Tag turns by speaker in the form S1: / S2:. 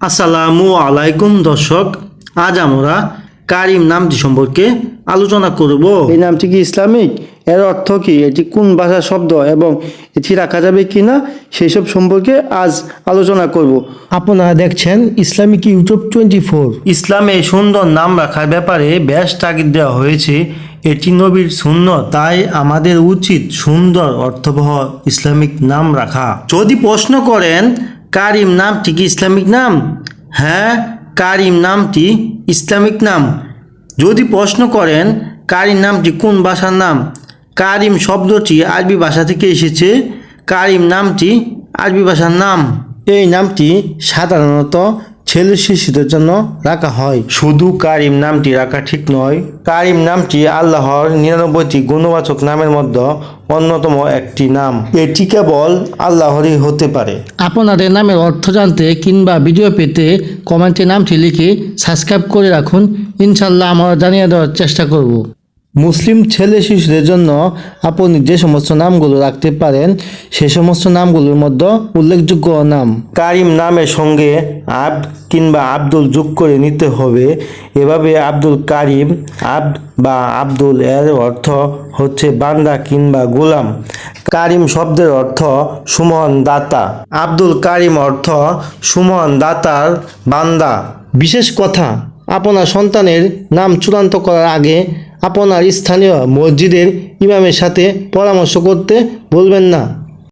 S1: আসসালামু আলাইকুম দর্শক আজ আমরা কারিম নামটি সম্পর্কে আলোচনা করব।
S2: এই নামটি কি ইসলামিক? এর অর্থ কি? এটি কোন ভাষার শব্দ এবং এটি রাখা যাবে কি না সেই সব সম্পর্কে আজ আলোচনা করব।
S3: আপনারা দেখছেন ইসলামিক ইউটিউব টোয়েন্টি ফোর।
S1: ইসলামে সুন্দর নাম রাখার ব্যাপারে বেশ তাগিদ দেওয়া হয়েছে। এটি নবীর শূন্য তাই আমাদের উচিত সুন্দর অর্থবহ ইসলামিক নাম রাখা। যদি প্রশ্ন করেন কারিম নামটি কি ইসলামিক নাম হ্যাঁ কারিম নামটি ইসলামিক নাম যদি প্রশ্ন করেন কারিম নামটি কোন ভাষার নাম কারিম শব্দটি আরবি ভাষা থেকে এসেছে কারিম নামটি আরবি ভাষার নাম এই নামটি সাধারণত ছেলে শিশুদের জন্য রাখা হয়। শুধু কারিম নামটি রাখা ঠিক নয়, কারিম নামটি আল্লাহর নিরানব্বইটি গুণবাচক নামের মধ্যে অন্যতম একটি নাম। এটি কেবল আল্লাহরই হতে পারে।
S3: আপনাদের নামের অর্থ জানতে কিংবা ভিডিও পেতে কমেন্টে নামটি লিখে সাবস্ক্রাইব করে রাখুন। ইনশাল্লাহ আমরা জানিয়ে দেওয়ার চেষ্টা করব। মুসলিম ছেলে শিশুদের জন্য আপনি যে সমস্ত নামগুলো রাখতে পারেন, সে সমস্ত নামগুলোর মধ্যে উল্লেখযোগ্য নাম।
S1: কারিম নামের সঙ্গে আব কিংবা আব্দুল যোগ করে নিতে হবে। এভাবে আব্দুল কারিম, আব বা আব্দুল এর অর্থ হচ্ছে বান্দা কিংবা গোলাম। কারিম শব্দের অর্থ সুমন দাতা। আব্দুল কারিম অর্থ সুমন দাতার বান্দা।
S3: বিশেষ কথা, আপনার সন্তানের নাম চূড়ান্ত করার আগে আপনার স্থানীয় মসজিদের ইমামের সাথে পরামর্শ করতে বলবেন না।